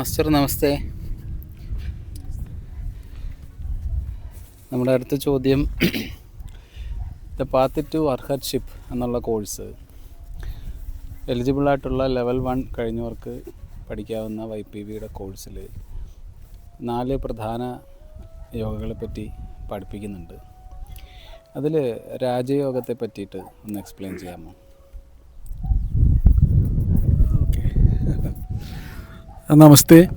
Master നമസ്തേ. നമ്മുടെ അടുത്ത ചോദ്യം ദ പാത്ത് ടു അർഹർഷിപ്പ് എന്നുള്ള കോഴ്സ്. എലിജിബിളായിട്ടുള്ള ലെവൽ വൺ കഴിഞ്ഞവർക്ക് പഠിക്കാവുന്ന വൈ പി വിയുടെ കോഴ്സിൽ നാല് പ്രധാന യോഗകളെ പറ്റി പഠിപ്പിക്കുന്നുണ്ട്. അതിൽ രാജയോഗത്തെ പറ്റിയിട്ട് ഒന്ന് എക്സ്പ്ലെയിൻ ചെയ്യാമോ? നമസ്തേ.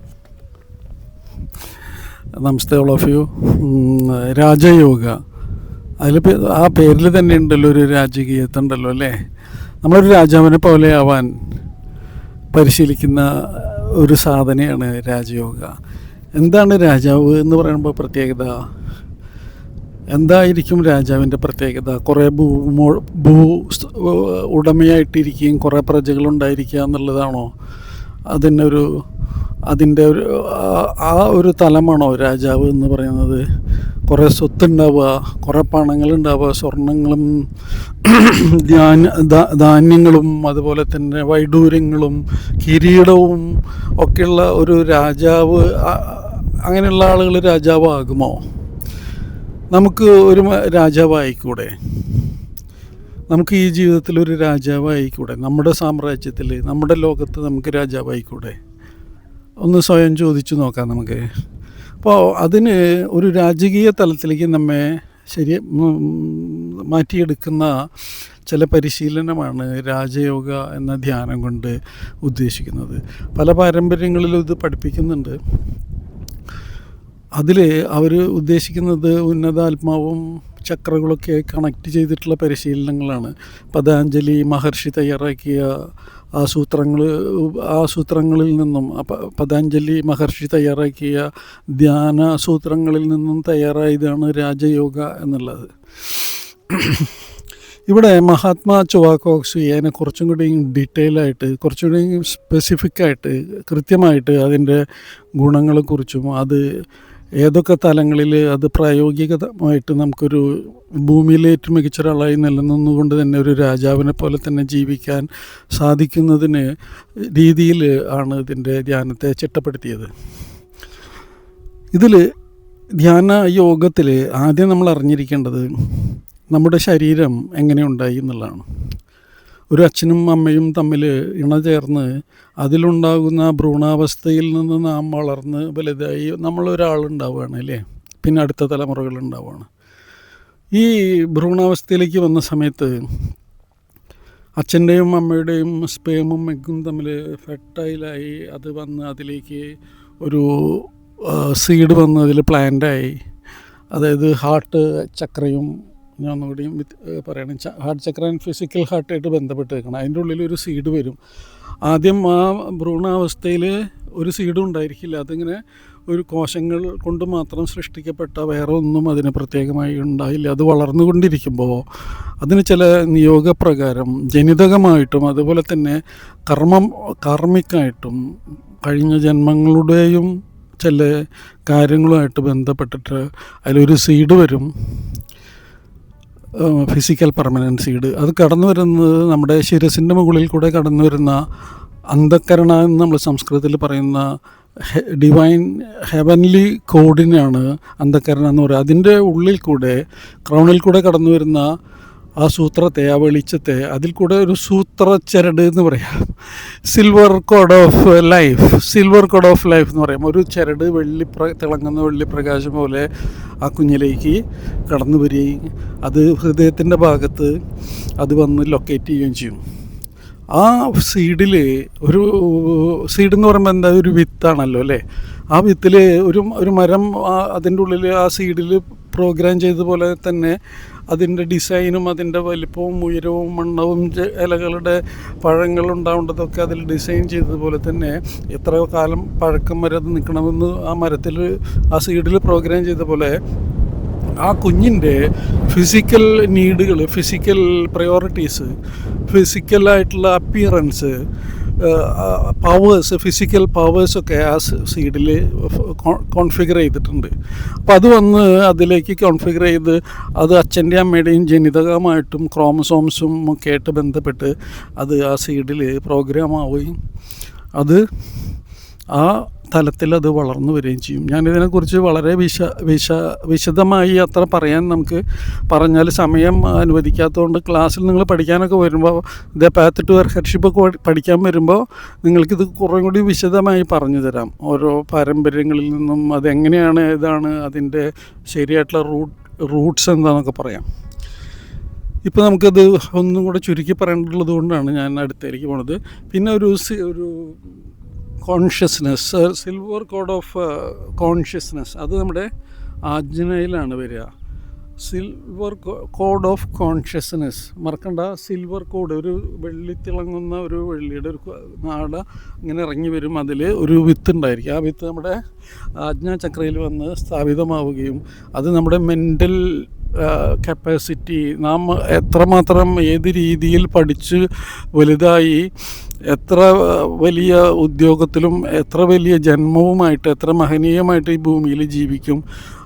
നമസ്തേ ഓൾ ഓഫ് യു രാജയോഗ. അതിൽ ആ പേരിൽ തന്നെ ഉണ്ടല്ലോ ഒരു രാജകീയത്വം ഉണ്ടല്ലോ അല്ലേ? നമ്മളൊരു രാജാവിനെ പോലെയാവാൻ പരിശീലിക്കുന്ന ഒരു സാധനയാണ് രാജയോഗ. എന്താണ് രാജാവ് എന്ന് പറയുമ്പോൾ പ്രത്യേകത? എന്തായിരിക്കും രാജാവിന്റെ പ്രത്യേകത? കുറേ ഭൂ ഭൂ ഉടമയായിട്ടിരിക്കുകയും കുറേ പ്രജകളുണ്ടായിരിക്കുക എന്നുള്ളതാണോ? അതിനൊരു അതിന്റെ ഒരു ആ- ഒരു തലമാണോ രാജാവ് എന്ന് പറയുന്നത്? കുറേ സ്വത്തുണ്ടാവുക കുറേ പണങ്ങളുണ്ടാവുക സ്വർണങ്ങളും ധാന്യ ധാന്യങ്ങളും അതുപോലെ തന്നെ വൈഡൂര്യങ്ങളും കിരീടവും ഒക്കെയുള്ള ഒരു രാജാവ് അങ്ങനെയുള്ള ആളുകൾ രാജാവാകുമോ? നമുക്ക് ഒരു രാജാവായിക്കൂടെ? നമുക്ക് ഈ ജീവിതത്തിൽ ഒരു രാജാവായിക്കൂടെ? നമ്മുടെ സാമ്രാജ്യത്തിൽ നമ്മുടെ ലോകത്ത് നമുക്ക് രാജാവായിക്കൂടെ? ഒന്ന് സ്വയം ചോദിച്ചു നോക്കാം നമുക്ക്. അപ്പോൾ അതിന് ഒരു രാജകീയ തലത്തിലേക്ക് നമ്മെ ശരി മാറ്റിയെടുക്കുന്ന ചില പരിശീലനമാണ് രാജയോഗ എന്ന ധ്യാനം കൊണ്ട് ഉദ്ദേശിക്കുന്നത്. പല പാരമ്പര്യങ്ങളിലും ഇത് പഠിപ്പിക്കുന്നുണ്ട്. അതിൽ അവർ ഉദ്ദേശിക്കുന്നത് ഉന്നതാത്മാവും ചക്രകളൊക്കെ കണക്ട് ചെയ്തിട്ടുള്ള പരിശീലനങ്ങളാണ്. പതാഞ്ജലി മഹർഷി തയ്യാറാക്കിയ ആസൂത്രങ്ങൾ ആസൂത്രങ്ങളിൽ നിന്നും പതാഞ്ജലി മഹർഷി തയ്യാറാക്കിയ ധ്യാന സൂത്രങ്ങളിൽ നിന്നും തയ്യാറായതാണ് രാജയോഗ എന്നുള്ളത്. ഇവിടെ മഹാത്മാ ചൊവാക്കോക്സ് അതിനെ കുറച്ചും കൂടി ഡീറ്റെയിൽ ആയിട്ട് കുറച്ചും കൂടി സ്പെസിഫിക്കായിട്ട് കൃത്യമായിട്ട് അതിന്റെ ഗുണങ്ങളെക്കുറിച്ചും അത് ഏതൊക്കെ തലങ്ങളിൽ അത് പ്രായോഗികമായിട്ട് നമുക്കൊരു ഭൂമിയിൽ ഏറ്റവും മികച്ച ഒരാളായി നിലനിന്നുകൊണ്ട് തന്നെ ഒരു രാജാവിനെ പോലെ തന്നെ ജീവിക്കാൻ സാധിക്കുന്നതിന് രീതിയിൽ ആണ് ഇതിന്റെ ധ്യാനത്തെ ചിട്ടപ്പെടുത്തിയത്. ഇതിൽ ധ്യാന യോഗത്തിൽ ആദ്യം നമ്മൾ അറിഞ്ഞിരിക്കേണ്ടത് നമ്മുടെ ശരീരം എങ്ങനെ ഉണ്ടായി എന്നുള്ളതാണ്. ഒരു അച്ഛനും അമ്മയും തമ്മിൽ ഇണചേർന്ന് അതിലുണ്ടാകുന്ന ഭ്രൂണാവസ്ഥയിൽ നിന്ന് നാം വളർന്ന് വലുതായി നമ്മളൊരാളുണ്ടാവുകയാണ് അല്ലേ? പിന്നെ അടുത്ത തലമുറകൾ ഉണ്ടാവുകയാണ് ഈ ഭ്രൂണാവസ്ഥയിലേക്ക് വന്ന സമയത്ത് അച്ഛന്റെയും അമ്മയുടെയും സ്പേമും എഗ്ഗും തമ്മിൽ ഫെർട്ടൈലായി അത് വന്ന് അതിലേക്ക് ഒരു സീഡ് വന്ന് അതിൽ പ്ലാന്റായി അതായത് ഹാർട്ട് ചക്രയും ഞാൻ ഒന്നുകൂടിയും പറയണം. ഹാർട്ട് ചക്ര ആൻഡ് ഫിസിക്കൽ ഹാർട്ടായിട്ട് ബന്ധപ്പെട്ട് നിൽക്കണം അതിന്റെ ഉള്ളിൽ ഒരു സീഡ് വരും. ആദ്യം ആ ഭ്രൂണാവസ്ഥയിൽ ഒരു സീഡും ഉണ്ടായിരിക്കില്ല. അതിങ്ങനെ ഒരു കോശങ്ങൾ കൊണ്ട് മാത്രം സൃഷ്ടിക്കപ്പെട്ട വേറെ ഒന്നും അതിന് പ്രത്യേകമായി ഉണ്ടായില്ല. അത് വളർന്നുകൊണ്ടിരിക്കുമ്പോൾ അതിന് ചില നിയോഗപ്രകാരം ജനിതകമായിട്ടും അതുപോലെ തന്നെ കർമ്മം കാർമ്മിക്കായിട്ടും കഴിഞ്ഞ ജന്മങ്ങളുടെയും ചില കാര്യങ്ങളുമായിട്ട് ബന്ധപ്പെട്ടിട്ട് അതിലൊരു സീഡ് വരും. ഫിസിക്കൽ പെർമനൻസീഡ് സീഡ് അത് കടന്നു വരുന്നത് നമ്മുടെ ശിരസിന്റെ മുകളിൽ കൂടെ കടന്നു വരുന്ന അന്ധക്കരണ എന്ന് നമ്മൾ സംസ്കൃതത്തിൽ പറയുന്ന ഡിവൈൻ ഹെവൻലി കോഡിനെയാണ് അന്ധക്കരണ എന്ന് പറയുക അതിന്റെ ഉള്ളിൽ കൂടെ ക്രൗണിൽ കൂടെ കടന്നു വരുന്ന ആ സൂത്രത്തെ ആ വെളിച്ചത്തെ അതിൽ കൂടെ ഒരു സൂത്രച്ചരട് എന്ന് പറയാം. Silver cord of life silver cord of life എന്ന് പറയാം. ഒരു ചരട് വെള്ളി പ്ര തിളങ്ങുന്ന വെള്ളി പ്രകാശം പോലെ ആ കുഞ്ഞിലേക്ക് കടന്നു വരികയും അത് ഹൃദയത്തിന്റെ ഭാഗത്ത് അത് വന്ന് ലൊക്കേറ്റ് ചെയ്യുകയും ചെയ്യും. ആ സീഡിൽ ഒരു സീഡ് എന്ന് പറയുമ്പോൾ എന്താ? ഒരു വിത്താണല്ലോ അല്ലേ? ആ വിത്തിൽ ഒരു ഒരു മരം അതിന്റെ ഉള്ളിൽ ആ സീഡിൽ പ്രോഗ്രാം ചെയ്ത പോലെ തന്നെ അതിന്റെ ഡിസൈനും അതിന്റെ വലിപ്പവും ഉയരവും മണ്ണവും ഇലകളുടെ പഴങ്ങൾ ഉണ്ടാവേണ്ടതൊക്കെ അതിൽ ഡിസൈൻ ചെയ്തതുപോലെ തന്നെ എത്ര കാലം പഴക്കം വരെ അത് നിൽക്കണമെന്ന് ആ മരത്തിൽ ആ സീഡിൽ പ്രോഗ്രാം ചെയ്ത പോലെ ആ കുഞ്ഞിന്റെ ഫിസിക്കൽ നീഡുകൾ ഫിസിക്കൽ പ്രയോറിറ്റീസ് ഫിസിക്കലായിട്ടുള്ള അപ്പിയറൻസ് പവേഴ്സ് ഫിസിക്കൽ പവേഴ്സൊക്കെ ആ സീഡിൽ കോൺഫിഗർ ചെയ്തിട്ടുണ്ട്. അപ്പോൾ അത് വന്ന് അതിലേക്ക് കോൺഫിഗർ ചെയ്ത് അത് അച്ഛന്റെ അമ്മയുടെയും ജനിതകമായിട്ടും ക്രോമസോംസും ഒക്കെ ആയിട്ട് ബന്ധപ്പെട്ട് അത് ആ സീഡിൽ പ്രോഗ്രാം ആവുകയും അത് ആ തലത്തിൽ അത് വളർന്നു വരികയും ചെയ്യും. ഞാനിതിനെക്കുറിച്ച് വളരെ വിശ വിശ വിശദമായി അത്ര പറയാൻ നമുക്ക് പറഞ്ഞാൽ സമയം അനുവദിക്കാത്തതുകൊണ്ട് ക്ലാസ്സിൽ നിങ്ങൾ പഠിക്കാനൊക്കെ വരുമ്പോൾ ഇതേ പാത്ത് ടു ഹെർഷിപ്പ് ഒക്കെ പഠിക്കാൻ വരുമ്പോൾ നിങ്ങൾക്കിത് കുറേ കൂടി വിശദമായി പറഞ്ഞു തരാം. ഓരോ പാരമ്പര്യങ്ങളിൽ നിന്നും അതെങ്ങനെയാണ് ഏതാണ് അതിന്റെ ശരിയായിട്ടുള്ള റൂട്ട് റൂട്ട്സ് എന്താണെന്നൊക്കെ പറയാം. ഇപ്പോൾ നമുക്കത് ഒന്നും കൂടെ ചുരുക്കി പറയേണ്ടതുകൊണ്ടാണ് കൊണ്ടാണ് ഞാൻ അടുത്തേക്ക് പോണത്. പിന്നെ ഒരു ഒരു consciousness silver cord of consciousness അത് നമ്മുടെ ആജ്ഞയിലാണ് വരിക. സിൽവർ കോഡ് ഓഫ് കോൺഷ്യസ്നെസ് മറക്കണ്ട സിൽവർ കോഡ് ഒരു വെള്ളി തിളങ്ങുന്ന ഒരു വെള്ളിയുടെ ഒരു നാട് ഇങ്ങനെ ഇറങ്ങി വരും. അതിൽ ഒരു വിത്ത് ഉണ്ടായിരിക്കും. ആ വിത്ത് നമ്മുടെ ആജ്ഞാചക്രയിൽ വന്ന് സ്ഥാപിതമാവുകയും അത് നമ്മുടെ മെന്റൽ കപ്പാസിറ്റി നാം എത്രമാത്രം ഏത് രീതിയിൽ പഠിച്ച് വലുതായി എത്ര വലിയ ഉദ്യോഗത്തിലും എത്ര വലിയ ജന്മവുമായിട്ട് എത്ര മഹനീയമായിട്ട് ഈ ഭൂമിയിൽ ജീവിക്കും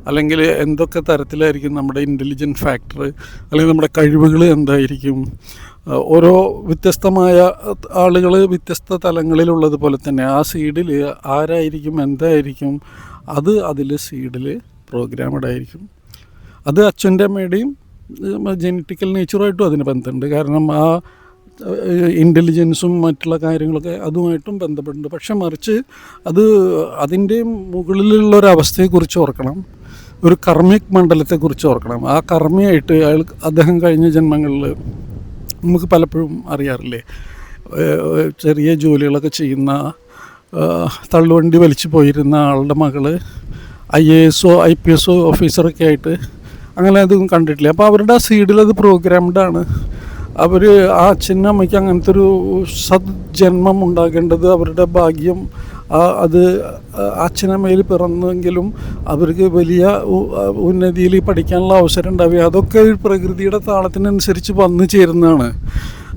അല്ലെങ്കിൽ എന്തൊക്കെ തരത്തിലായിരിക്കും നമ്മുടെ ഇന്റലിജന്റ് ഫാക്ടർ അല്ലെങ്കിൽ നമ്മുടെ കഴിവുകൾ എന്തായിരിക്കും ഓരോ വ്യത്യസ്തമായ ആളുകൾ വ്യത്യസ്ത തലങ്ങളിലുള്ളത് പോലെ തന്നെ ആ സീഡിൽ ആരായിരിക്കും എന്തായിരിക്കും അത് അതിൽ സീഡിൽ പ്രോഗ്രാമഡ് ആയിരിക്കും അത് അച്ഛന്റെ അമ്മയുടെയും ജനറ്റിക്കൽ നേച്ചറുമായിട്ടും അതിന് ബന്ധമുണ്ട്. കാരണം ആ ഇന്റലിജൻസും മറ്റുള്ള കാര്യങ്ങളൊക്കെ അതുമായിട്ടും ബന്ധപ്പെട്ടുണ്ട് പക്ഷെ മറിച്ച് അത് അതിന്റെ മുകളിലുള്ള ഒരു അവസ്ഥയെക്കുറിച്ച് ഓർക്കണം. ഒരു കർമ്മിക് മണ്ഡലത്തെക്കുറിച്ച് ഓർക്കണം. ആ കർമ്മിയായിട്ട് അയാൾ അദ്ദേഹം കഴിഞ്ഞ ജന്മങ്ങളിൽ നമുക്ക് പലപ്പോഴും അറിയാറില്ലേ? ചെറിയ ജോലികളൊക്കെ ചെയ്യുന്ന തള്ളുവണ്ടി വലിച്ചു പോയിരുന്ന ആളുടെ മകൾ ഐ എ എസോ ഐ പി എസോ ഓഫീസറൊക്കെ ആയിട്ട് അങ്ങനെ അതൊന്നും കണ്ടിട്ടില്ല. അപ്പോൾ അവരുടെ ആ സീഡിൽ അത് പ്രോഗ്രാംഡ് ആണ്. അവർ ആ അച്ഛനും അമ്മയ്ക്ക് അങ്ങനത്തെ ഒരു സജ്ജന്മം ഉണ്ടാകേണ്ടത് അവരുടെ ഭാഗ്യം അത് അച്ഛനമ്മയിൽ പിറന്നെങ്കിലും അവർക്ക് വലിയ ഉന്നതിയിൽ പഠിക്കാനുള്ള അവസരം ഉണ്ടാവുക. അതൊക്കെ പ്രകൃതിയുടെ താളത്തിനനുസരിച്ച് വന്നു ചേരുന്നതാണ്.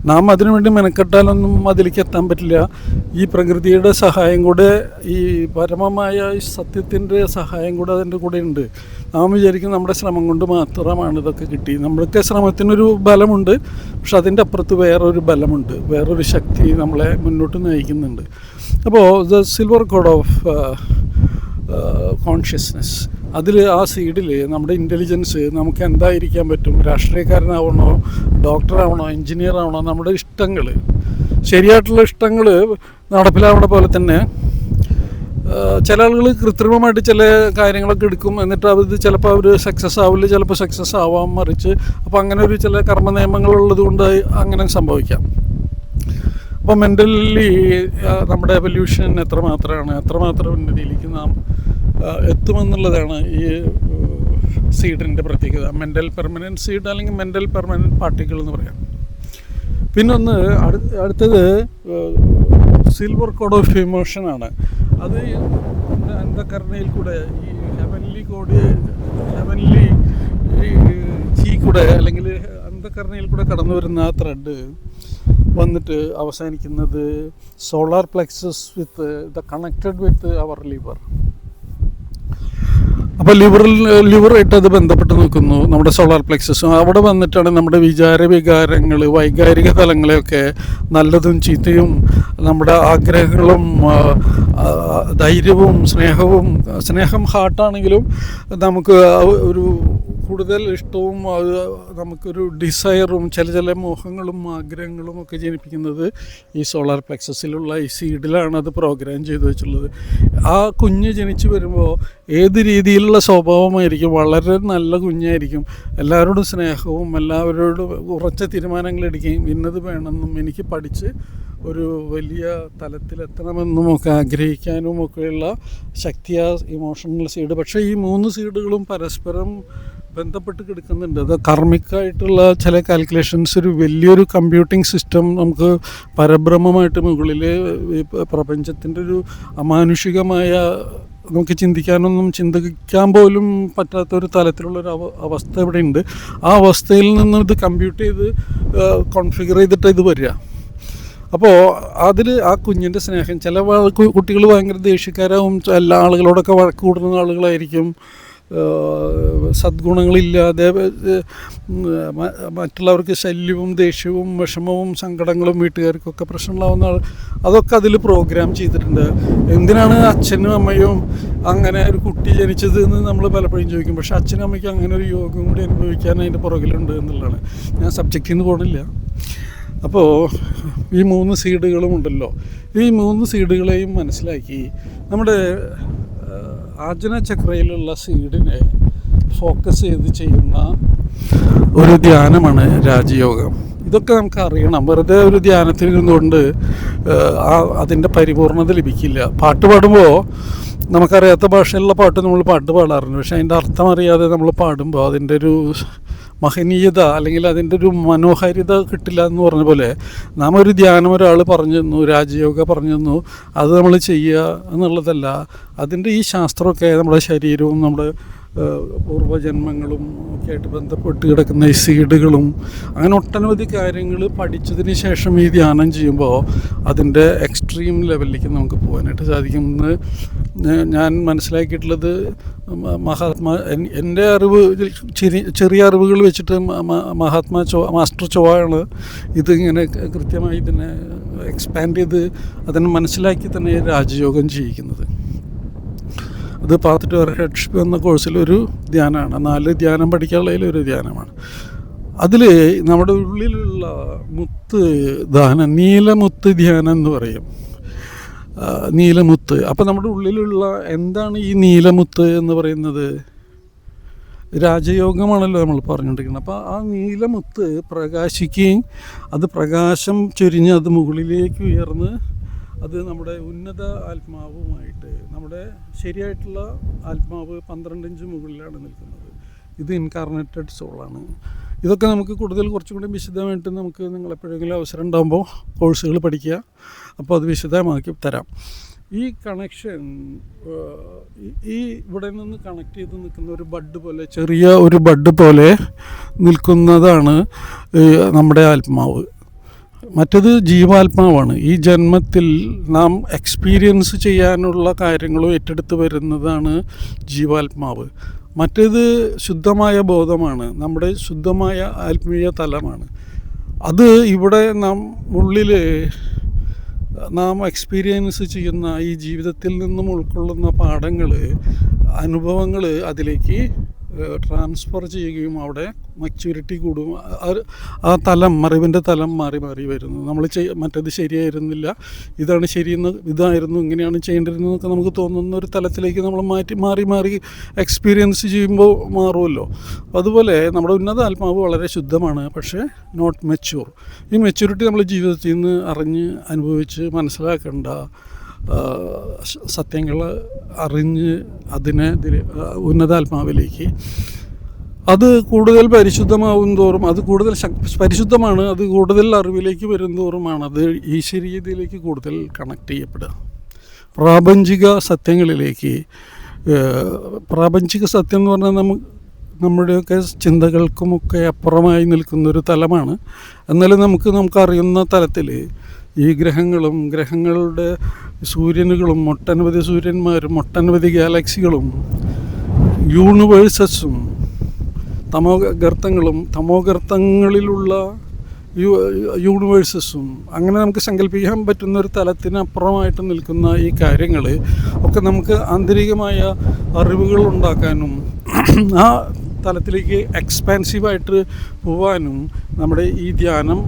നാം അതിനുവേണ്ടി മെനക്കെട്ടാലൊന്നും അതിലേക്ക് എത്താൻ പറ്റില്ല. ഈ പ്രകൃതിയുടെ സഹായം കൂടെ ഈ പരമമായ സത്യത്തിന്റെ സഹായം കൂടെ അതിന്റെ കൂടെ ഉണ്ട്. നാം വിചാരിക്കും നമ്മുടെ ശ്രമം കൊണ്ട് മാത്രമാണ് ഇതൊക്കെ കിട്ടി. നമ്മൾക്ക് ശ്രമത്തിനൊരു ബലമുണ്ട് പക്ഷെ അതിന്റെ അപ്പുറത്ത് വേറൊരു ബലമുണ്ട്. വേറൊരു ശക്തി നമ്മളെ മുന്നോട്ട് നയിക്കുന്നുണ്ട്. അപ്പോൾ the silver code of consciousness അതിൽ ആ സീഡിൽ നമ്മുടെ ഇന്റലിജൻസ് നമുക്ക് എന്തായിരിക്കാൻ പറ്റും? രാഷ്ട്രീയക്കാരനാവണോ? ഡോക്ടറാവണോ എൻജിനീയർ ആവണോ? നമ്മുടെ ഇഷ്ടങ്ങൾ. ശരിയായിട്ടുള്ള ഇഷ്ടങ്ങൾ നടപ്പിലാവണ പോലെ തന്നെ ചില ആളുകൾ കൃത്രിമമായിട്ട് ചില കാര്യങ്ങളൊക്കെ എടുക്കും. എന്നിട്ട് അത് ചിലപ്പോൾ അവർ സക്സസ് ആവില്ല ചിലപ്പോൾ സക്സസ് ആവാൻ മറിച്ച്. അപ്പോൾ അങ്ങനെ ഒരു ചില കർമ്മ നിയമങ്ങളുള്ളത് കൊണ്ട് അങ്ങനെ സംഭവിക്കാം. അപ്പോൾ മെന്റലി നമ്മുടെ എവല്യൂഷൻ എത്രമാത്രമാണ് എത്രമാത്രം ഉന്നതിയിലേക്ക് നാം എത്തുമെന്നുള്ളതാണ് ഈ സീഡിന്റെ പ്രത്യേകത. മെന്റൽ പെർമനന്റ് സീഡ് അല്ലെങ്കിൽ മെന്റൽ പെർമനന്റ് പാർട്ടിക്കിൾ എന്ന് പറയാം. പിന്നൊന്ന് അടുത്തത് സിൽവർ കോഡ് ഓഫ് ഇമോഷനാണ് അത് അന്ധകരണയിൽ കൂടെ ഈ ഹെവൻലി കോഡ് ഹെവൻലി ചീ കൂടെ അല്ലെങ്കിൽ അന്ധകരണയിൽ കൂടെ കടന്നു വരുന്ന ആ ത്രെഡ് വന്നിട്ട് അവസാനിക്കുന്നത് solar plexus with the connected with our liver അപ്പോൾ ലിവറിൽ ലിവറായിട്ട് അത് ബന്ധപ്പെട്ട് നിൽക്കുന്നു നമ്മുടെ സോളാർ പ്ലെക്സസും. അവിടെ വന്നിട്ടാണ് നമ്മുടെ വിചാര വികാരങ്ങൾ വൈകാരിക തലങ്ങളെയൊക്കെ നല്ലതും ചീത്തയും നമ്മുടെ ആഗ്രഹങ്ങളും ധൈര്യവും സ്നേഹവും സ്നേഹം ഹാർട്ടാണെങ്കിലും നമുക്ക് ഒരു കൂടുതൽ ഇഷ്ടവും അത് നമുക്കൊരു ഡിസയറും ചില ചില മോഹങ്ങളും ആഗ്രഹങ്ങളും ഒക്കെ ജനിപ്പിക്കുന്നത് ഈ സോളാർ പ്ലെക്സസിലുള്ള ഈ സീഡിലാണ് അത് പ്രോഗ്രാം ചെയ്തു വെച്ചുള്ളത് ആ കുഞ്ഞ് ജനിച്ചു വരുമ്പോൾ ഏത് രീതിയിലുള്ള സ്വഭാവമായിരിക്കും? വളരെ നല്ല കുഞ്ഞായിരിക്കും. എല്ലാവരോടും സ്നേഹവും എല്ലാവരോടും ഉറച്ച തീരുമാനങ്ങൾ എടുക്കുകയും ഇന്നത് വേണമെന്നും എനിക്ക് പഠിച്ച് ഒരു വലിയ തലത്തിലെത്തണമെന്നും ഒക്കെ ആഗ്രഹിക്കാനും ഒക്കെയുള്ള ശക്തിയാ ഇമോഷണൽ സീഡ് പക്ഷേ ഈ മൂന്ന് സീഡുകളും പരസ്പരം ബന്ധപ്പെട്ട് കിടക്കുന്നുണ്ട്. അത് കർമ്മിക്കായിട്ടുള്ള ചില കാൽക്കുലേഷൻസ് ഒരു വലിയൊരു കമ്പ്യൂട്ടിംഗ് സിസ്റ്റം നമുക്ക് പരബ്രഹ്മമായിട്ട് മുകളിൽ പ്രപഞ്ചത്തിന്റെ ഒരു അമാനുഷികമായ നമുക്ക് ചിന്തിക്കാനൊന്നും ചിന്തിക്കാൻ പോലും പറ്റാത്ത ഒരു തലത്തിലുള്ളൊരു അവ അവസ്ഥ ഇവിടെ ഉണ്ട് ആ അവസ്ഥയിൽ നിന്ന് ഇത് കമ്പ്യൂട്ട് ചെയ്ത് കോൺഫിഗർ ചെയ്തിട്ട് ഇത് വരിക. അപ്പോൾ അതിൽ ആ കുഞ്ഞിന്റെ സ്നേഹം ചില കുട്ടികൾ ഭയങ്കര ദേഷ്യക്കാരാവും എല്ലാ ആളുകളോടൊക്കെ വഴക്ക് കൂടുന്ന ആളുകളായിരിക്കും. സദ്ഗുണങ്ങളില്ലാതെ മറ്റുള്ളവർക്ക് ശല്യവും ദേഷ്യവും വിഷമവും സങ്കടങ്ങളും വീട്ടുകാർക്കൊക്കെ പ്രശ്നമുണ്ടാവുന്ന ആൾ അതൊക്കെ അതിൽ പ്രോഗ്രാം ചെയ്തിട്ടുണ്ട്. എന്തിനാണ് അച്ഛനും അമ്മയും അങ്ങനെ ഒരു കുട്ടി ജനിച്ചത് എന്ന് നമ്മൾ പലപ്പോഴും ചോദിക്കും. പക്ഷെ അച്ഛനും അമ്മയ്ക്ക് അങ്ങനെ ഒരു യോഗം കൂടി അനുഭവിക്കാൻ അതിന്റെ പുറകിലുണ്ട് എന്നുള്ളതാണ്. ഞാൻ സബ്ജക്റ്റിൽ നിന്ന് പോകണില്ല അപ്പോൾ ഈ മൂന്ന് സീഡുകളും ഉണ്ടല്ലോ. ഈ മൂന്ന് സീഡുകളെയും മനസ്സിലാക്കി നമ്മുടെ ആജന ചക്രയിലുള്ള സീഡിനെ ഫോക്കസ് ചെയ്ത് ചെയ്യുന്ന ഒരു ധ്യാനമാണ് രാജയോഗം. ഇതൊക്കെ നമുക്ക് അറിയണം. വെറുതെ ഒരു ധ്യാനത്തിൽ ആ അതിന്റെ പരിപൂർണത ലഭിക്കില്ല. പാട്ട് പാടുമ്പോൾ നമുക്കറിയാത്ത ഭാഷയിലുള്ള പാട്ട് നമ്മൾ പാട്ട് പാടാറുണ്ട്. പക്ഷേ അതിന്റെ അർത്ഥം അറിയാതെ നമ്മൾ പാടുമ്പോൾ അതിന്റെ ഒരു മഹനീയത അല്ലെങ്കിൽ അതിന്റെ ഒരു മനോഹാരിത കിട്ടില്ല എന്ന് പറഞ്ഞ പോലെ നാം ഒരു ധ്യാനം ഒരാൾ പറഞ്ഞു തന്നു രാജയോഗ പറഞ്ഞു തന്നു അത് നമ്മൾ ചെയ്യുക എന്നുള്ളതല്ല. അതിന്റെ ഈ ശാസ്ത്രമൊക്കെ നമ്മുടെ ശരീരവും നമ്മുടെ പൂർവജന്മങ്ങളും ഒക്കെ ആയിട്ട് ബന്ധപ്പെട്ട് കിടക്കുന്ന ഈ സീഡുകളും അങ്ങനെ ഒട്ടനവധി കാര്യങ്ങൾ പഠിച്ചതിന് ശേഷം ഈ ധ്യാനം ചെയ്യുമ്പോൾ അതിന്റെ എക്സ്ട്രീം ലെവലിലേക്ക് നമുക്ക് പോകാനായിട്ട് സാധിക്കും. എന്ന് ഞാ- ഞാൻ മനസ്സിലാക്കിയിട്ടുള്ളത് മഹാത്മാ എൻ- എന്റെ അറിവ് ചെറിയ അറിവുകൾ വെച്ചിട്ട് മഹാത്മാ ചോ മാസ്റ്റർ ചോവാണ് ഇതിങ്ങനെ കൃത്യമായി ഇതിനെ എക്സ്പാൻഡ് ചെയ്ത് അതിനെ മനസ്സിലാക്കി തന്നെ രാജയോഗം ചെയ്യിക്കുന്നത്. അത് പാത്തിട്ട് ഹെഡ്ഷിപ്പ് എന്ന കോഴ്സിലൊരു ധ്യാനമാണ്. നാല് ധ്യാനം പഠിക്കാനുള്ളതിൽ ഒരു ധ്യാനമാണ്. അതിൽ നമ്മുടെ ഉള്ളിലുള്ള മുത്ത് ദാനം നീലമുത്ത് ധ്യാനം എന്ന് പറയും. നീലമുത്ത്. അപ്പം നമ്മുടെ ഉള്ളിലുള്ള എന്താണ് ഈ നീലമുത്ത് എന്ന് പറയുന്നത്? രാജയോഗമാണല്ലോ നമ്മൾ പറഞ്ഞുകൊണ്ടിരിക്കുന്നത്. അപ്പോൾ ആ നീലമുത്ത് പ്രകാശിക്കുകയും അത് പ്രകാശം ചൊരിഞ്ഞ് അത് മുകളിലേക്ക് ഉയർന്ന് അത് നമ്മുടെ ഉന്നത ആത്മാവുമായിട്ട് നമ്മുടെ ശരിയായിട്ടുള്ള ആത്മാവ് പന്ത്രണ്ട് ഇഞ്ച് മുകളിലാണ് നിൽക്കുന്നത്. ഇത് ഇൻകാർണേറ്റഡ് സോളാണ് ഇതൊക്കെ നമുക്ക് കൂടുതൽ കുറച്ചും കൂടി വിശദമായിട്ട് നമുക്ക് നിങ്ങൾ എപ്പോഴെങ്കിലും അവസരം ഉണ്ടാകുമ്പോൾ കോഴ്സുകൾ പഠിക്കുക. അപ്പോൾ അത് വിശദമാക്കി തരാം. ഈ കണക്ഷൻ ഈ ഇവിടെ നിന്ന് കണക്ട് ചെയ്ത് നിൽക്കുന്ന ഒരു ബഡ് പോലെ ചെറിയ ഒരു ബഡ് പോലെ നിൽക്കുന്നതാണ് നമ്മുടെ ആത്മാവ്. മറ്റത് ജീവാത്മാവാണ്. ഈ ജന്മത്തിൽ നാം എക്സ്പീരിയൻസ് ചെയ്യാനുള്ള കാര്യങ്ങളും ഏറ്റെടുത്ത് വരുന്നതാണ് ജീവാത്മാവ്. മറ്റേത് ശുദ്ധമായ ബോധമാണ്. നമ്മുടെ ശുദ്ധമായ ആത്മീയ തലമാണ്. അത് ഇവിടെ നാം ഉള്ളിൽ നാം എക്സ്പീരിയൻസ് ചെയ്യുന്ന ഈ ജീവിതത്തിൽ നിന്നും ഉൾക്കൊള്ളുന്ന പാഠങ്ങൾ അനുഭവങ്ങൾ അതിലേക്ക് ട്രാൻസ്ഫർ ചെയ്യുകയും അവിടെ മച്യൂരിറ്റി കൂടും ആ- തലം അറിവിന്റെ തലം മാറി മാറി വരുന്നു. നമ്മൾ ചെയ് മറ്റേത് ശരിയായിരുന്നില്ല. ഇതാണ് ശരിയെന്ന് ഇതായിരുന്നു ഇങ്ങനെയാണ് ചെയ്യേണ്ടിരുന്നതെന്നൊക്കെ നമുക്ക് തോന്നുന്ന ഒരു തലത്തിലേക്ക് നമ്മൾ മാറ്റി മാറി മാറി എക്സ്പീരിയൻസ് ചെയ്യുമ്പോൾ മാറുമല്ലോ. അതുപോലെ നമ്മുടെ ഉന്നത ആത്മാവ് വളരെ ശുദ്ധമാണ് പക്ഷേ നോട്ട് മെച്യൂർ ഈ മെച്യൂരിറ്റി നമ്മൾ ജീവിതത്തിൽ നിന്ന് അറിഞ്ഞ് അനുഭവിച്ച് മനസ്സിലാക്കേണ്ട സത്യങ്ങൾ അറിഞ്ഞ് അതിനെ ഉന്നതാത്മാവിലേക്ക്. അത് കൂടുതൽ പരിശുദ്ധമാവും തോറും അത് കൂടുതൽ പരിശുദ്ധമാണ് അത് കൂടുതൽ അറിവിലേക്ക് വരും തോറുമാണ് അത് ഈശ്വരീയതയിലേക്ക് കൂടുതൽ കണക്ട് ചെയ്യപ്പെടുക. പ്രാപഞ്ചിക സത്യങ്ങളിലേക്ക് പ്രാപഞ്ചിക സത്യം എന്ന് പറഞ്ഞാൽ നമുക്ക് നമ്മുടെയൊക്കെ ചിന്തകൾക്കുമൊക്കെ അപ്പുറമായി നിൽക്കുന്നൊരു തലമാണ്. എന്നാലും നമുക്ക് നമുക്കറിയുന്ന തലത്തിൽ ഈ ഗ്രഹങ്ങളും ഗ്രഹങ്ങളുടെ സൂര്യനുകളും ഒട്ടനവധി സൂര്യന്മാരും ഒട്ടനവധി ഗാലക്സികളും യൂണിവേഴ്സസും തമോ ഗർത്തങ്ങളും തമോ ഗർത്തങ്ങളിലുള്ള യൂണിവേഴ്സസും അങ്ങനെ നമുക്ക് സങ്കല്പിക്കാൻ പറ്റുന്ന ഒരു തലത്തിനപ്പുറമായിട്ട് നിൽക്കുന്ന ഈ കാര്യങ്ങൾ ഒക്കെ നമുക്ക് ആന്തരികമായ അറിവുകൾ ഉണ്ടാക്കാനും ആ തലത്തിലേക്ക് എക്സ്പാൻസീവായിട്ട് പോവാനും നമ്മുടെ ഈ ധ്യാനം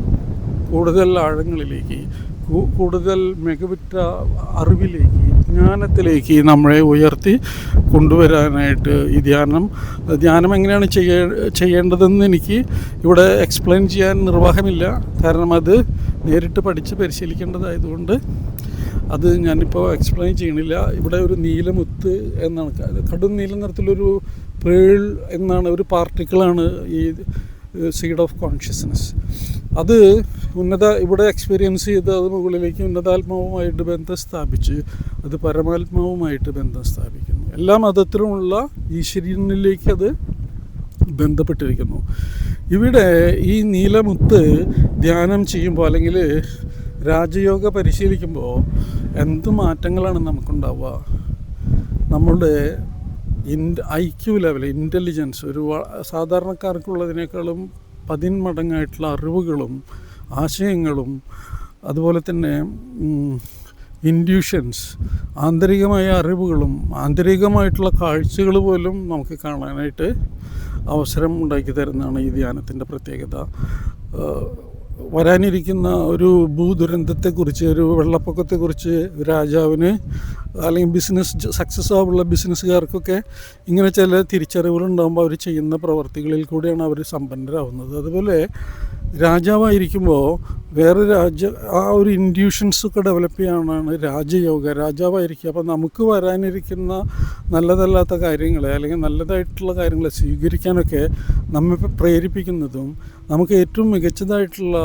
കൂടുതൽ ആഴങ്ങളിലേക്ക് കൂടുതൽ മികവുറ്റ അറിവിലേക്ക് ജ്ഞാനത്തിലേക്ക് നമ്മളെ ഉയർത്തി കൊണ്ടുവരാനായിട്ട് ഈ ധ്യാനം ധ്യാനം എങ്ങനെയാണ് ചെയ്യേ ചെയ്യേണ്ടതെന്ന് എനിക്ക് ഇവിടെ എക്സ്പ്ലെയിൻ ചെയ്യാൻ നിർവാഹമില്ല. കാരണം അത് നേരിട്ട് പഠിച്ച് പരിശീലിക്കേണ്ടതായതുകൊണ്ട് അത് ഞാനിപ്പോൾ എക്സ്പ്ലെയിൻ ചെയ്യണില്ല. ഇവിടെ ഒരു നീലമുത്ത് എന്നാണ് കടും നീല നിറത്തിലൊരു പേൾ എന്നാണ് ഒരു പാർട്ടിക്കിളാണ് ഈ സീഡ് ഓഫ് കോൺഷ്യസ്നസ് അത് ഉന്നത ഇവിടെ എക്സ്പീരിയൻസ് ചെയ്ത് അത് മുകളിലേക്ക് ഉന്നതാത്മാവുമായിട്ട് ബന്ധം സ്ഥാപിച്ച് അത് പരമാത്മാവുമായിട്ട് ബന്ധം സ്ഥാപിക്കുന്നു. എല്ലാ മതത്തിലുമുള്ള ഈശ്വരനിലേക്ക് അത് ബന്ധപ്പെട്ടിരിക്കുന്നു. ഇവിടെ ഈ നീലമുത്ത് ധ്യാനം ചെയ്യുമ്പോൾ അല്ലെങ്കിൽ രാജയോഗ പരിശീലിക്കുമ്പോൾ എന്ത് മാറ്റങ്ങളാണ് നമുക്കുണ്ടാവുക? നമ്മളുടെ in I Q level intelligence ഒരു സാധാരണക്കാർക്കുള്ളതിനേക്കാളും പതിന്മടങ്ങായിട്ടുള്ള അറിവുകളും ആശയങ്ങളും അതുപോലെ തന്നെ ഇൻഡ്യൂഷൻസ് ആന്തരികമായ അറിവുകളും ആന്തരികമായിട്ടുള്ള കാഴ്ചകൾ പോലും നമുക്ക് കാണാനായിട്ട് അവസരം ഉണ്ടാക്കി തരുന്നതാണ് ഈ ധ്യാനത്തിന്റെ പ്രത്യേകത. വരാനിരിക്കുന്ന ഒരു ഭൂദുരന്തത്തെക്കുറിച്ച് ഒരു വെള്ളപ്പൊക്കത്തെക്കുറിച്ച് രാജാവിന് അല്ലെങ്കിൽ ബിസിനസ് സക്സസ് ആവുള്ള ബിസിനസ്സുകാർക്കൊക്കെ ഇങ്ങനെ ചില തിരിച്ചറിവുകളുണ്ടാകുമ്പോൾ അവർ ചെയ്യുന്ന പ്രവർത്തികളിൽ കൂടിയാണ് അവർ സമ്പന്നരാകുന്നത് അതുപോലെ രാജാവായിരിക്കുമ്പോൾ വേറെ രാജ ആ ഒരു ഇൻഡ്യൂഷൻസൊക്കെ ഡെവലപ്പ് ചെയ്യാനാണ് രാജയോഗ. രാജാവായിരിക്കുക. അപ്പോൾ നമുക്ക് വരാനിരിക്കുന്ന നല്ലതല്ലാത്ത കാര്യങ്ങളെ അല്ലെങ്കിൽ നല്ലതായിട്ടുള്ള കാര്യങ്ങളെ സ്വീകരിക്കാനൊക്കെ നമ്മെ പ്രേരിപ്പിക്കുന്നതും നമുക്ക് ഏറ്റവും മികച്ചതായിട്ടുള്ള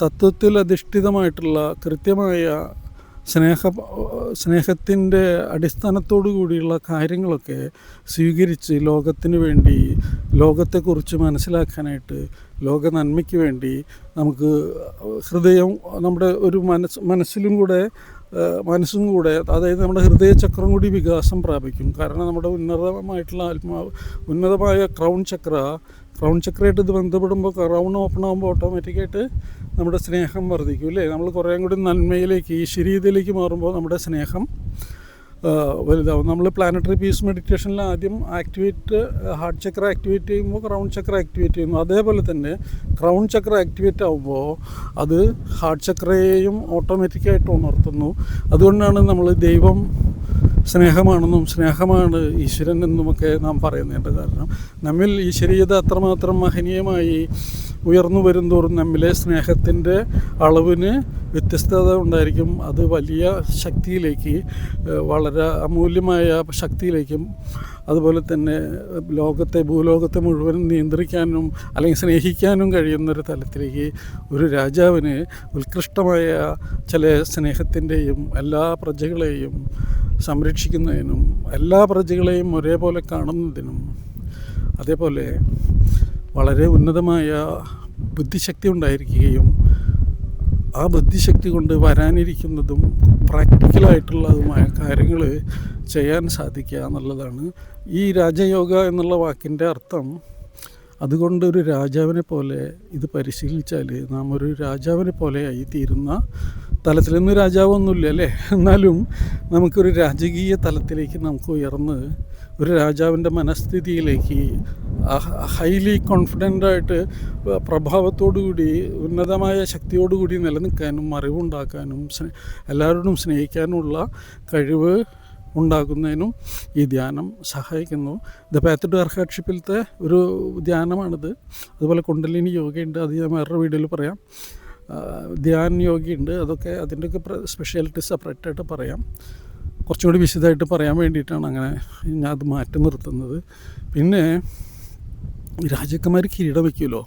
തത്വത്തിൽ അധിഷ്ഠിതമായിട്ടുള്ള കൃത്യമായ സ്നേഹ സ്നേഹത്തിന്റെ അടിസ്ഥാനത്തോടു കൂടിയുള്ള കാര്യങ്ങളൊക്കെ സ്വീകരിച്ച് ലോകത്തിന് വേണ്ടി ലോകത്തെക്കുറിച്ച് മനസ്സിലാക്കാനായിട്ട് ലോക നന്മയ്ക്ക് വേണ്ടി നമുക്ക് ഹൃദയം നമ്മുടെ ഒരു മനസ്സ് മനസ്സിലും കൂടെ മനസ്സും കൂടെ അതായത് നമ്മുടെ ഹൃദയചക്രം കൂടി വികാസം പ്രാപിക്കും. കാരണം നമ്മുടെ ഉന്നതമായിട്ടുള്ള ആത്മാവ് ഉന്നതമായ ക്രൗൺ ചക്ര ക്രൗൺ ചക്രയായിട്ട് ഇത് ബന്ധപ്പെടുമ്പോൾ ക്രൗൺ ഓപ്പൺ ആകുമ്പോൾ ഓട്ടോമാറ്റിക്കായിട്ട് നമ്മുടെ സ്നേഹം വർദ്ധിക്കും അല്ലേ? നമ്മൾ കുറേ കൂടി നന്മയിലേക്ക് ഈശ്വരീയതയിലേക്ക് മാറുമ്പോൾ നമ്മുടെ സ്നേഹം വലുതാവും. നമ്മൾ പ്ലാനറ്ററി പീസ് മെഡിറ്റേഷനിൽ ആദ്യം ആക്ടിവേറ്റ് ഹാർട്ട് ചക്ര ആക്ടിവേറ്റ് ചെയ്യുമ്പോൾ ക്രൗൺ ചക്ര ആക്ടിവേറ്റ് ചെയ്യുന്നു. അതേപോലെ തന്നെ ക്രൗൺ ചക്ര ആക്ടിവേറ്റ് ആകുമ്പോൾ അത് ഹാർട്ട് ചക്രയെയും ഓട്ടോമാറ്റിക്കായിട്ട് ഉണർത്തുന്നു. അതുകൊണ്ടാണ് നമ്മൾ ദൈവം സ്നേഹമാണെന്നും സ്നേഹമാണ് ഈശ്വരൻ എന്നുമൊക്കെ നാം പറയുന്നതിന്റെ കാരണം. നമ്മിൽ ഈശ്വരീയത അത്രമാത്രം മഹനീയമായി ഉയർന്നു വരുന്തോറും നമ്മിലെ സ്നേഹത്തിന്റെ അളവിന് വ്യത്യസ്തത ഉണ്ടായിരിക്കും. അത് വലിയ ശക്തിയിലേക്ക് വളരെ അമൂല്യമായ ശക്തിയിലേക്കും അതുപോലെ തന്നെ ലോകത്തെ ഭൂലോകത്തെ മുഴുവൻ നിയന്ത്രിക്കാനും അല്ലെങ്കിൽ സ്നേഹിക്കാനും കഴിയുന്നൊരു തലത്തിലേക്ക് ഒരു രാജാവിന് ഉത്കൃഷ്ടമായ ചില സ്നേഹത്തിന്റെയും എല്ലാ പ്രജകളെയും സംരക്ഷിക്കുന്നതിനും എല്ലാ പ്രജകളെയും ഒരേപോലെ കാണുന്നതിനും അതേപോലെ വളരെ ഉന്നതമായ ബുദ്ധിശക്തി ഉണ്ടായിരിക്കുകയും ആ ബുദ്ധിശക്തി കൊണ്ട് വരാനിരിക്കുന്നതും പ്രാക്ടിക്കലായിട്ടുള്ളതുമായ കാര്യങ്ങൾ ചെയ്യാൻ സാധിക്കുക എന്നുള്ളതാണ്. ഈ രാജയോഗ എന്നുള്ള വാക്കിന്റെ അർത്ഥം അതുകൊണ്ട് ഒരു രാജാവിനെ പോലെ ഇത് പരിശീലിച്ചാൽ നാം ഒരു രാജാവിനെ പോലെ ആയി തീരുന്ന തലത്തിലൊന്നും രാജാവൊന്നുമില്ല അല്ലേ? എന്നാലും നമുക്കൊരു രാജകീയ തലത്തിലേക്ക് നമുക്ക് ഉയർന്ന് ഒരു രാജാവിന്റെ മനസ്ഥിതിയിലേക്ക് ഹൈലി കോൺഫിഡന്റായിട്ട് പ്രഭാവത്തോടുകൂടി ഉന്നതമായ ശക്തിയോടുകൂടി നിലനിൽക്കാനും അറിവുണ്ടാക്കാനും എല്ലാവരോടും സ്നേഹിക്കാനുമുള്ള കഴിവ് ഉണ്ടാക്കുന്നതിനും ഈ ധ്യാനം സഹായിക്കുന്നു. ദ പാത്ത് ടു അർഹാർഷിപ്പിലത്തെ ഒരു ധ്യാനമാണിത്. അതുപോലെ കുണ്ടലിനി യോഗയുണ്ട് അത് ഞാൻ വേറൊരു വീഡിയോയിൽ പറയാം. ധ്യാൻ യോഗയുണ്ട് അതൊക്കെ അതിന്റെയൊക്കെ സ്പെഷ്യാലിറ്റി സെപ്പറേറ്റായിട്ട് പറയാം. കുറച്ചും കൂടി വിശദമായിട്ട് പറയാൻ വേണ്ടിയിട്ടാണ് അങ്ങനെ ഞാൻ അത് മാറ്റി നിർത്തുന്നത്. പിന്നെ രാജാക്കന്മാർ കിരീടം വയ്ക്കുമല്ലോ?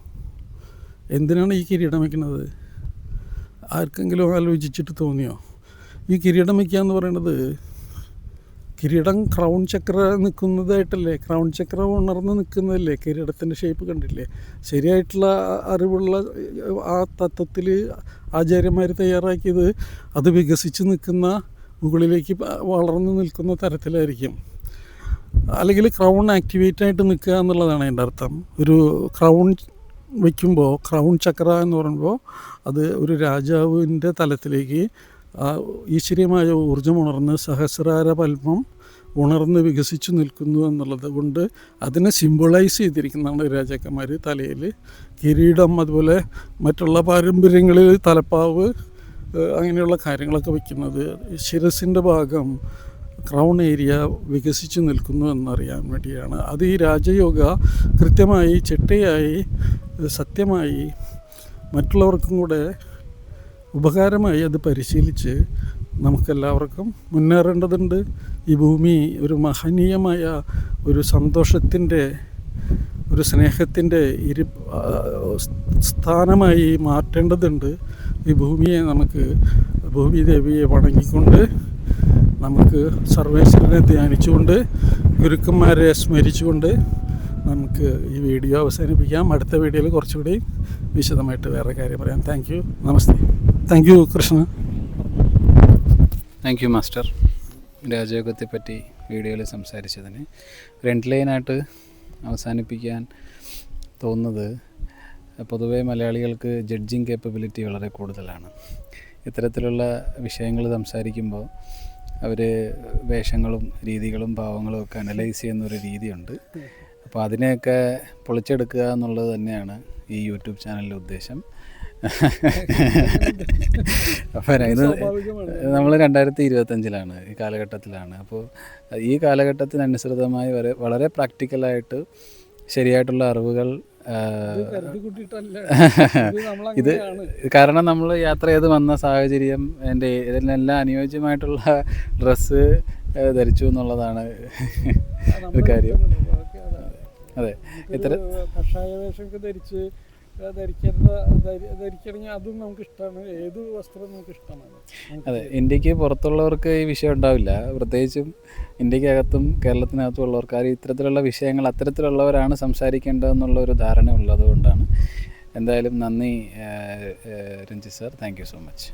എന്തിനാണ് ഈ കിരീടം വയ്ക്കുന്നത്? ആർക്കെങ്കിലും ആലോചിച്ചിട്ട് തോന്നിയോ? ഈ കിരീടം വയ്ക്കുക എന്ന് പറയുന്നത് കിരീടം ക്രൗൺ ചക്ര നിൽക്കുന്നതായിട്ടല്ലേ? ക്രൗൺ ചക്ര ഉണർന്ന് നിൽക്കുന്നതല്ലേ? കിരീടത്തിന്റെ ഷേപ്പ് കണ്ടില്ലേ? ശരിയായിട്ടുള്ള അറിവുള്ള ആ തത്വത്തിൽ ആചാര്യന്മാർ തയ്യാറാക്കിയത് അത് വികസിച്ച് നിൽക്കുന്ന മുകളിലേക്ക് വളർന്നു നിൽക്കുന്ന തരത്തിലായിരിക്കും. അല്ലെങ്കിൽ ക്രൗൺ ആക്ടിവേറ്റ് ആയിട്ട് നിൽക്കുക എന്നുള്ളതാണ് അതിന്റെ അർത്ഥം. ഒരു ക്രൗൺ വയ്ക്കുമ്പോൾ ക്രൗൺ ചക്ര എന്ന് പറയുമ്പോൾ അത് ഒരു രാജാവിന്റെ തലത്തിലേക്ക് ഈശ്വര്യമായ ഊർജം ഉണർന്ന് സഹസ്രാര പത്മം ഉണർന്ന് വികസിച്ച് നിൽക്കുന്നു എന്നുള്ളത് കൊണ്ട് അതിനെ സിമ്പിളൈസ് ചെയ്തിരിക്കുന്നതാണ് രാജാക്കന്മാർ തലയിൽ. കിരീടം അതുപോലെ മറ്റുള്ള പാരമ്പര്യങ്ങളിൽ തലപ്പാവ് അങ്ങനെയുള്ള കാര്യങ്ങളൊക്കെ വയ്ക്കുന്നത് ശിരസിന്റെ ഭാഗം ക്രൗൺ ഏരിയ വികസിച്ച് നിൽക്കുന്നു എന്നറിയാൻ വേണ്ടിയാണ്. അത് ഈ രാജയോഗ കൃത്യമായി ചിട്ടയായി സത്യമായി മറ്റുള്ളവർക്കും കൂടെ ഉപകാരമായി അത് പരിശീലിച്ച് നമുക്കെല്ലാവർക്കും മുന്നേറേണ്ടതുണ്ട്. ഈ ഭൂമി ഒരു മഹനീയമായ ഒരു സന്തോഷത്തിന്റെ ഒരു സ്നേഹത്തിന്റെ ഇരി സ്ഥാനമായി മാറ്റേണ്ടതുണ്ട്. ഈ ഭൂമിയെ നമുക്ക് ഭൂമി ദേവിയെ വണങ്ങിക്കൊണ്ട് നമുക്ക് സർവേശ്വരനെ ധ്യാനിച്ചുകൊണ്ട് ഗുരുക്കന്മാരെ സ്മരിച്ചുകൊണ്ട് നമുക്ക് ഈ വീഡിയോ അവസാനിപ്പിക്കാം. അടുത്ത വീഡിയോയിൽ കുറച്ചുകൂടി വിശദമായിട്ട് വേറെ കാര്യം പറയാം. Thank you namaste thank you Krishna. Thank you master രാജയോഗത്തെ പറ്റി വീഡിയോയിൽ സംസാരിച്ചതിന്. ഫ്രണ്ട് ലൈനായിട്ട് അവസാനിപ്പിക്കാൻ തോന്നുന്നത് പൊതുവേ മലയാളികൾക്ക് ജഡ്ജിങ് കേപ്പബിലിറ്റി വളരെ കൂടുതലാണ്. ഇത്തരത്തിലുള്ള വിഷയങ്ങൾ സംസാരിക്കുമ്പോൾ അവർ വേഷങ്ങളും രീതികളും ഭാവങ്ങളും ഒക്കെ അനലൈസ് ചെയ്യുന്നൊരു രീതിയുണ്ട്. അപ്പോൾ അതിനെയൊക്കെ പൊളിച്ചെടുക്കുക എന്നുള്ളത് തന്നെയാണ് ഈ യൂട്യൂബ് ചാനലിന്റെ ഉദ്ദേശം. അപ്പോൾ ഇത് നമ്മൾ രണ്ടായിരത്തി ഇരുപത്തഞ്ചിലാണ് ഈ കാലഘട്ടത്തിലാണ്. അപ്പോൾ ഈ കാലഘട്ടത്തിനനുസൃതമായി വരെ വളരെ പ്രാക്ടിക്കലായിട്ട് ശരിയായിട്ടുള്ള അറിവുകൾ ഇത് കാരണം നമ്മൾ യാത്ര ചെയ്ത് വന്ന സാഹചര്യം എന്റെ ഇതിനെല്ലാം അനുയോജ്യമായിട്ടുള്ള ഡ്രസ്സ് ധരിച്ചു എന്നുള്ളതാണ് ഒരു കാര്യം. അതെ. ഇത്ര കഷായ വേഷമൊക്കെ ധരിച്ച് അതും നമുക്ക് ഇഷ്ടമാണ് ഏത് വസ്ത്രം നമുക്ക് ഇഷ്ടമാണ് അതെ ഇന്ത്യയ്ക്ക് പുറത്തുള്ളവർക്ക് ഈ വിഷയം ഉണ്ടാവില്ല. പ്രത്യേകിച്ചും ഇന്ത്യക്കകത്തും കേരളത്തിനകത്തും ഉള്ളവർക്ക് ഇത്തരത്തിലുള്ള വിഷയങ്ങൾ അത്തരത്തിലുള്ളവരാണ് സംസാരിക്കേണ്ടതെന്നുള്ള ഒരു ധാരണ ഉള്ളത് കൊണ്ടാണ്. എന്തായാലും നന്ദി Ranjith sir. Thank you so much.